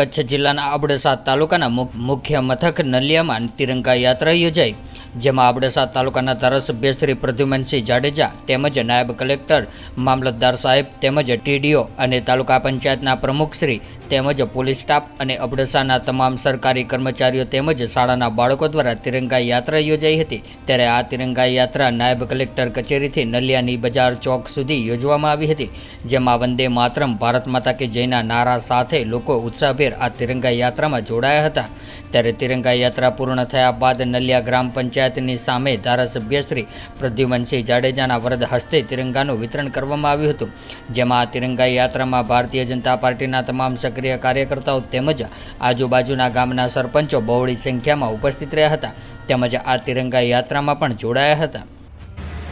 કચ્છ જિલ્લાના અબડાસા તાલુકાના મુખ્ય મથક નલિયામાં તિરંગા યાત્રા યોજાઈ. જેમાં અબડાસા તાલુકાના ધારાસભ્ય શ્રી પ્રદ્યુમનસિંહ જાડેજા તેમજ નાયબ કલેક્ટર મામલતદાર સાહેબ તેમજ ટીડીઓ અને તાલુકા પંચાયતના પ્રમુખશ્રી તેમજ પોલીસ સ્ટાફ અને અબડાસાના તમામ સરકારી કર્મચારીઓ તેમજ શાળાના બાળકો દ્વારા તિરંગા યાત્રા યોજાઈ હતી. ત્યારે આ તિરંગા યાત્રા નાયબ કલેક્ટર કચેરીથી નલિયાની બજાર ચોક સુધી યોજવામાં આવી હતી. જેમાં વંદે માતરમ, ભારત માતા કે જયના નારા સાથે લોકો ઉત્સાહભેર આ તિરંગા યાત્રામાં જોડાયા હતા. ત્યારે તિરંગા યાત્રા પૂર્ણ થયા બાદ નલિયા ગ્રામ પંચાયતની સામે ધારાસભ્ય શ્રી પ્રદ્યુમનસિંહ જાડેજાના વરદ હસ્તે તિરંગાનું વિતરણ કરવામાં આવ્યું હતું, જેમાં આ તિરંગા યાત્રામાં ભારતીય જનતા પાર્ટીના તમામ સક્રિય કાર્યકર્તાઓ તેમજ આજુબાજુના ગામના સરપંચો બહોળી સંખ્યામાં ઉપસ્થિત રહ્યા હતા, તેમજ આ તિરંગા યાત્રામાં પણ જોડાયા હતા.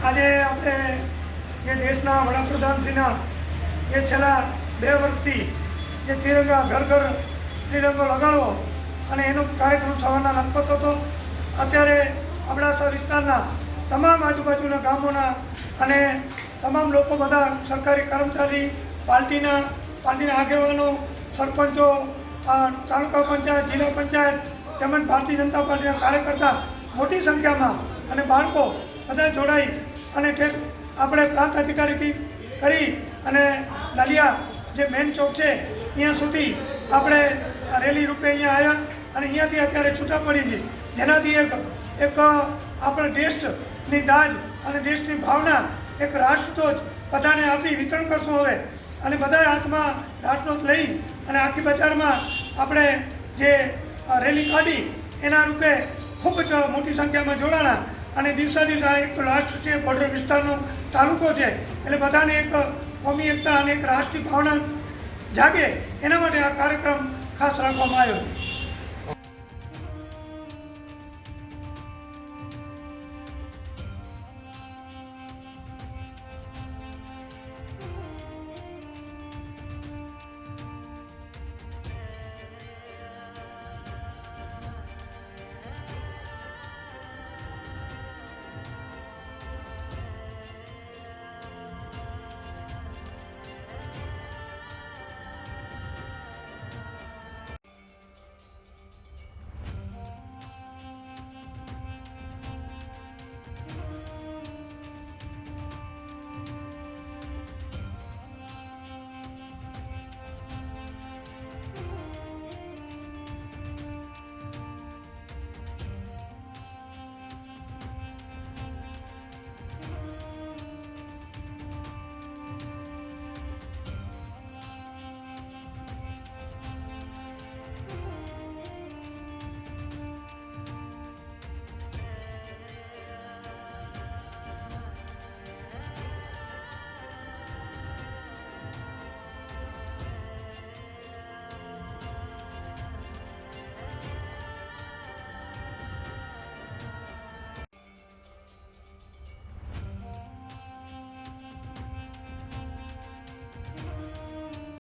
આજે આપણે જે દેશના વડાપ્રધાનશ્રીના જે છેલ્લા બે વર્ષથી જે તિરંગા ઘર ઘર તિરંગો લગાડવો અને એનો કાર્યક્રમ સવારના લખપત હતો, અત્યારે અબડાસા વિસ્તારના તમામ આજુબાજુના ગામોના અને તમામ લોકો બધા સરકારી કર્મચારી પાર્ટીના પાર્ટીના આગેવાનો, સરપંચો તાલુકા પંચાયત, જિલ્લા પંચાયત, તેમજ ભારતીય જનતા પાર્ટીના કાર્યકર્તા મોટી સંખ્યામાં અને બાળકો બધા જોડાઈ અને આપણે પ્રાંત અધિકારીથી કરી અને નલિયા જે મેન ચોક છે, ત્યાં સુધી આપણે રેલી રૂપે અહીંયા આવ્યા અને અહીંયાથી અત્યારે છૂટા પડી છે જેનાથી એક એક આપણે દેશની દાજ અને દેશની ભાવના એક રાષ્ટ્રધ્વજ બધાને આપી વિતરણ કરશું હવે. અને બધા હાથમાં રાષ્ટ્રધ્વજ લઈ અને આખી બજારમાં આપણે જે રેલી કાઢી એના રૂપે ખૂબ જ મોટી સંખ્યામાં જોડાણા. અને દિવસા દિવસ આ એક રાષ્ટ્ર છે બોર્ડર વિસ્તારનો તાલુકો છે. એટલે બધાને એક કોમી એકતા અને એક રાષ્ટ્રીય ભાવના જાગે. એના માટે આ કાર્યક્રમ ખાસ રાખવામાં આવ્યો